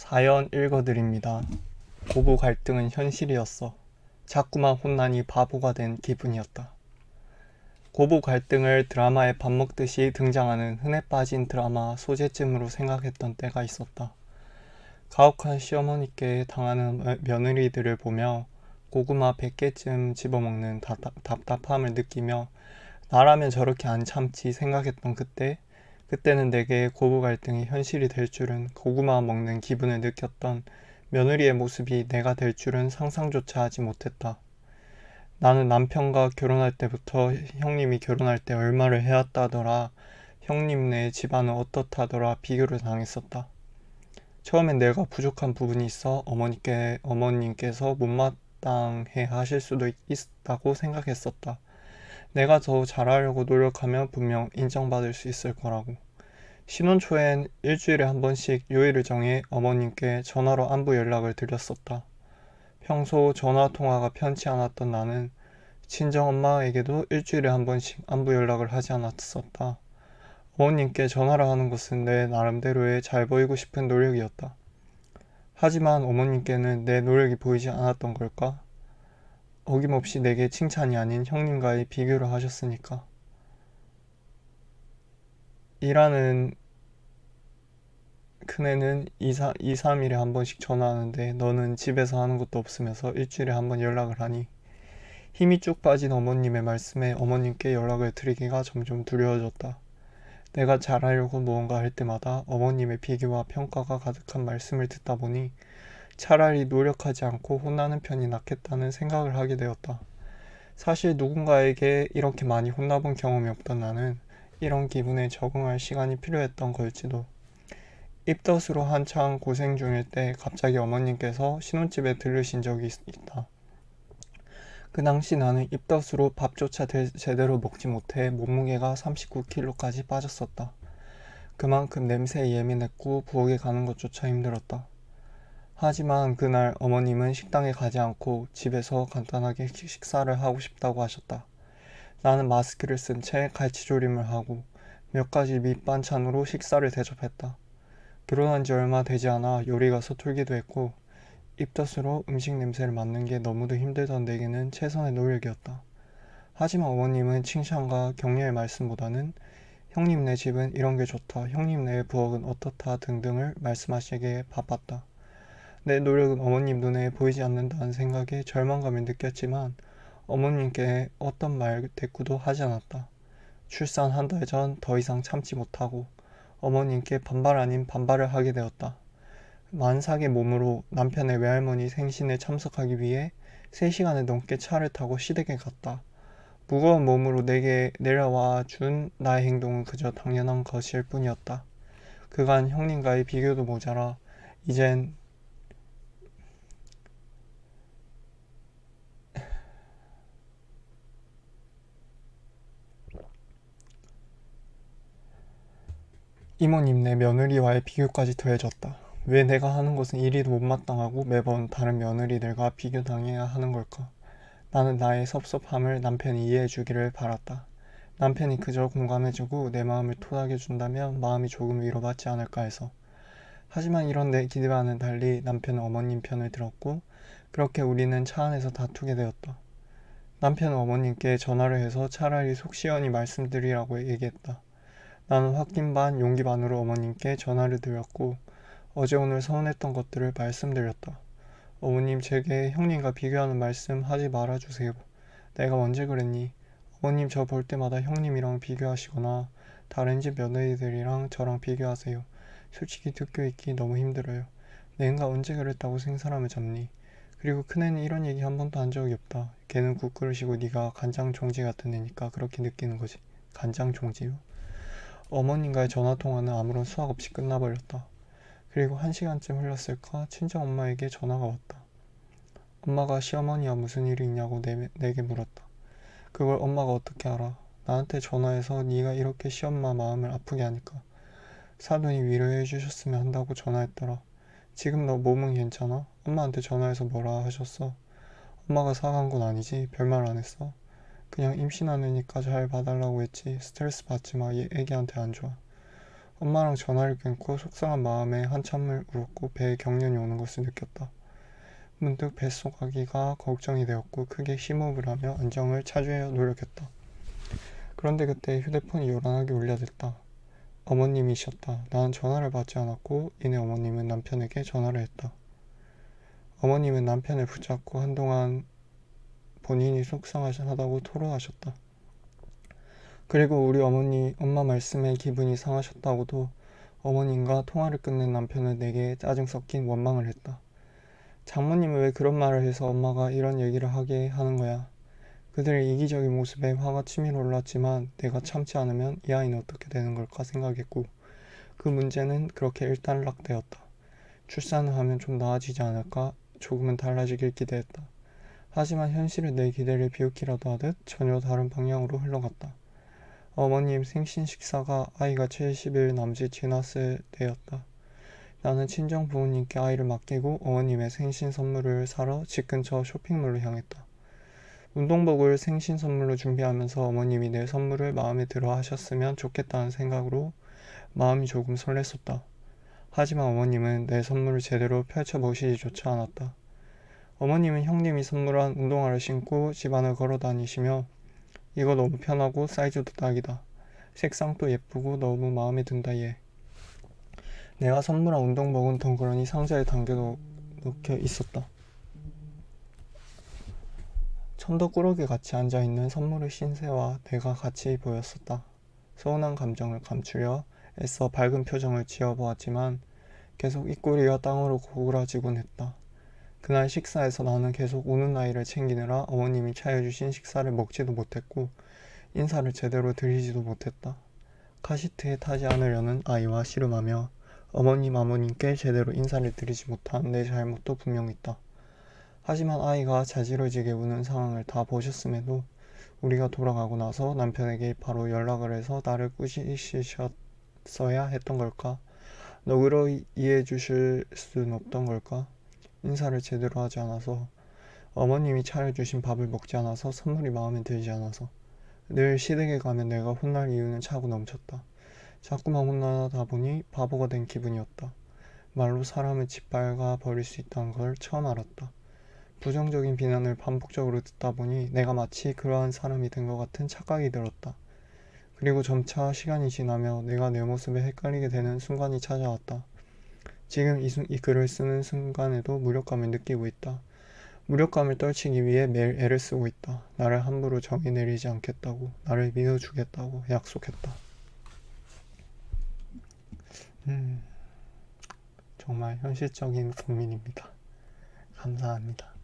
사연 읽어드립니다. 고부 갈등은 현실이었어. 자꾸만 혼나니 바보가 된 기분이었다. 고부 갈등을 드라마에 밥 먹듯이 등장하는 흔해 빠진 드라마 소재쯤으로 생각했던 때가 있었다. 가혹한 시어머니께 당하는 며- 며느리들을 보며 고구마 100개쯤 집어먹는 다- 답답함을 느끼며 나라면 저렇게 안 참지 생각했던 그때 그때는 내게 고부 갈등이 현실이 될 줄은 고구마 먹는 기분을 느꼈던 며느리의 모습이 내가 될 줄은 상상조차 하지 못했다. 나는 남편과 결혼할 때부터 형님이 결혼할 때 얼마를 해왔다더라. 형님 네 집안은 어떻다더라 비교를 당했었다. 처음엔 내가 부족한 부분이 있어 어머니께 어머님께서 못마땅해 하실 수도 있다고 생각했었다. 내가 더 잘하려고 노력하면 분명 인정받을 수 있을 거라고. 신혼 초엔 일주일에 한 번씩 요일을 정해 어머님께 전화로 안부 연락을 드렸었다. 평소 전화 통화가 편치 않았던 나는 친정 엄마에게도 일주일에 한 번씩 안부 연락을 하지 않았었다. 어머님께 전화를 하는 것은 내 나름대로의 잘 보이고 싶은 노력이었다. 하지만 어머님께는 내 노력이 보이지 않았던 걸까? 어김없이 내게 칭찬이 아닌 형님과의 비교를 하셨으니까. 일하는 큰애는 2, 3, 2, 3일에 한 번씩 전화하는데 너는 집에서 하는 것도 없으면서 일주일에 한 번 연락을 하니 힘이 쭉 빠진 어머님의 말씀에 어머님께 연락을 드리기가 점점 두려워졌다. 내가 잘하려고 무언가 할 때마다 어머님의 비교와 평가가 가득한 말씀을 듣다 보니 차라리 노력하지 않고 혼나는 편이 낫겠다는 생각을 하게 되었다. 사실 누군가에게 이렇게 많이 혼나본 경험이 없던 나는 이런 기분에 적응할 시간이 필요했던 걸지도. 입덧으로 한창 고생 중일 때 갑자기 어머님께서 신혼집에 들르신 적이 있- 있다. 그 당시 나는 입덧으로 밥조차 대- 제대로 먹지 못해 몸무게가 39kg까지 빠졌었다. 그만큼 냄새에 예민했고 부엌에 가는 것조차 힘들었다. 하지만 그날 어머님은 식당에 가지 않고 집에서 간단하게 식- 식사를 하고 싶다고 하셨다. 나는 마스크를 쓴 채 갈치조림을 하고 몇 가지 밑반찬으로 식사를 대접했다. 결혼한 지 얼마 되지 않아 요리가 서툴기도 했고 입덧으로 음식 냄새를 맡는 게 너무도 힘들던 내게는 최선의 노력이었다. 하지만 어머님은 칭찬과 격려의 말씀보다는 형님 네 집은 이런 게 좋다, 형님 네 부엌은 어떻다 등등을 말씀하시기에 바빴다. 내 노력은 어머님 눈에 보이지 않는다는 생각에 절망감을 느꼈지만 어머님께 어떤 말 대꾸도 하지 않았다. 출산 한 달 전 더 이상 참지 못하고 어머님께 반발 아닌 반발을 하게 되었다. 만삭의 몸으로 남편의 외할머니 생신에 참석하기 위해 3시간을 넘게 차를 타고 시댁에 갔다. 무거운 몸으로 내게 내려와 준 나의 행동은 그저 당연한 것일 뿐이었다. 그간 형님과의 비교도 모자라 이젠 이모님네 며느리와의 비교까지 더해졌다. 왜 내가 하는 것은 이리도 못마땅하고 매번 다른 며느리들과 비교당해야 하는 걸까? 나는 나의 섭섭함을 남편이 이해해 주기를 바랐다. 남편이 그저 공감해주고 내 마음을 토닥여 준다면 마음이 조금 위로받지 않을까 해서. 하지만 이런 내 기대와는 달리 남편은 어머님 편을 들었고 그렇게 우리는 차 안에서 다투게 되었다. 남편은 어머님께 전화를 해서 차라리 속 시원히 말씀드리라고 얘기했다. 나는 확신 반 용기 반으로 어머님께 전화를 드렸고 어제 오늘 서운했던 것들을 말씀드렸다. 어머님 제게 형님과 비교하는 말씀 하지 말아주세요. 내가 언제 그랬니? 어머님 저 볼 때마다 형님이랑 비교하시거나 다른 집 며느리들이랑 저랑 비교하세요. 솔직히 듣고 있기 너무 힘들어요. 내가 언제 그랬다고 생사람을 잡니? 그리고 큰애는 이런 얘기 한 번도 한 적이 없다. 걔는 국그릇이고 네가 간장 종지 같은 애니까 그렇게 느끼는 거지. 간장 종지요? 어머님과의 전화통화는 아무런 수학 없이 끝나버렸다. 그리고 한 시간쯤 흘렀을까 친정 엄마에게 전화가 왔다. 엄마가 시어머니와 무슨 일이 있냐고 내, 내게 물었다. 그걸 엄마가 어떻게 알아? 나한테 전화해서 네가 이렇게 시엄마 마음을 아프게 하니까 사돈이 위로해 주셨으면 한다고 전화했더라. 지금 너 몸은 괜찮아? 엄마한테 전화해서 뭐라 하셨어? 엄마가 사간 건 아니지 별말 안 했어. 그냥 임신하느니까 잘 봐달라고 했지 스트레스 받지 마얘 애기한테 안 좋아. 엄마랑 전화를 끊고 속상한 마음에 한참을 울었고 배에 경련이 오는 것을 느꼈다. 문득 뱃속 아기가 걱정이 되었고 크게 심호흡을 하며 안정을 찾으려 노력했다. 그런데 그때 휴대폰이 요란하게 울려댔다. 어머님이셨다. 나는 전화를 받지 않았고 이내 어머님은 남편에게 전화를 했다. 어머님은 남편을 붙잡고 한동안 본인이 속상하다고 토로하셨다. 그리고 우리 어머니, 엄마 말씀에 기분이 상하셨다고도 어머님과 통화를 끝낸 남편은 내게 짜증 섞인 원망을 했다. 장모님은 왜 그런 말을 해서 엄마가 이런 얘기를 하게 하는 거야? 그들의 이기적인 모습에 화가 치밀어 올랐지만 내가 참지 않으면 이 아이는 어떻게 되는 걸까 생각했고 그 문제는 그렇게 일단락되었다. 출산을 하면 좀 나아지지 않을까? 조금은 달라지길 기대했다. 하지만 현실은 내 기대를 비웃기라도 하듯 전혀 다른 방향으로 흘러갔다. 어머님 생신 식사가 아이가 70일 남짓 지났을 때였다. 나는 친정 부모님께 아이를 맡기고 어머님의 생신 선물을 사러 집 근처 쇼핑몰로 향했다. 운동복을 생신 선물로 준비하면서 어머님이 내 선물을 마음에 들어 하셨으면 좋겠다는 생각으로 마음이 조금 설렜었다. 하지만 어머님은 내 선물을 제대로 펼쳐보시지조차 않았다. 어머님은 형님이 선물한 운동화를 신고 집안을 걸어 다니시며 이거 너무 편하고 사이즈도 딱이다. 색상도 예쁘고 너무 마음에 든다 얘. 내가 선물한 운동복은 덩그러니 상자에 담겨 놓겨 있었다. 천덕꾸러기 같이 앉아있는 선물의 신세와 내가 같이 보였었다. 서운한 감정을 감추려 애써 밝은 표정을 지어보았지만 계속 입꼬리가 땅으로 고꾸라지곤 했다. 그날 식사에서 나는 계속 우는 아이를 챙기느라 어머님이 차려주신 식사를 먹지도 못했고 인사를 제대로 드리지도 못했다. 카시트에 타지 않으려는 아이와 씨름하며 어머님 아버님께 제대로 인사를 드리지 못한 내 잘못도 분명 있다. 하지만 아이가 자지러지게 우는 상황을 다 보셨음에도 우리가 돌아가고 나서 남편에게 바로 연락을 해서 나를 꾸짖으셨어야 했던 걸까? 너그러 이해해 주실 수는 없던 걸까? 인사를 제대로 하지 않아서 어머님이 차려주신 밥을 먹지 않아서 선물이 마음에 들지 않아서 늘 시댁에 가면 내가 혼날 이유는 차고 넘쳤다. 자꾸만 혼나다 보니 바보가 된 기분이었다. 말로 사람을 짓밟아 버릴 수 있다는 걸 처음 알았다. 부정적인 비난을 반복적으로 듣다 보니 내가 마치 그러한 사람이 된 것 같은 착각이 들었다. 그리고 점차 시간이 지나며 내가 내 모습에 헷갈리게 되는 순간이 찾아왔다. 지금 이, 순- 이 글을 쓰는 순간에도 무력감을 느끼고 있다. 무력감을 떨치기 위해 매일 애를 쓰고 있다. 나를 함부로 정의 내리지 않겠다고, 나를 믿어주겠다고 약속했다. 음, 정말 현실적인 고민입니다. 감사합니다.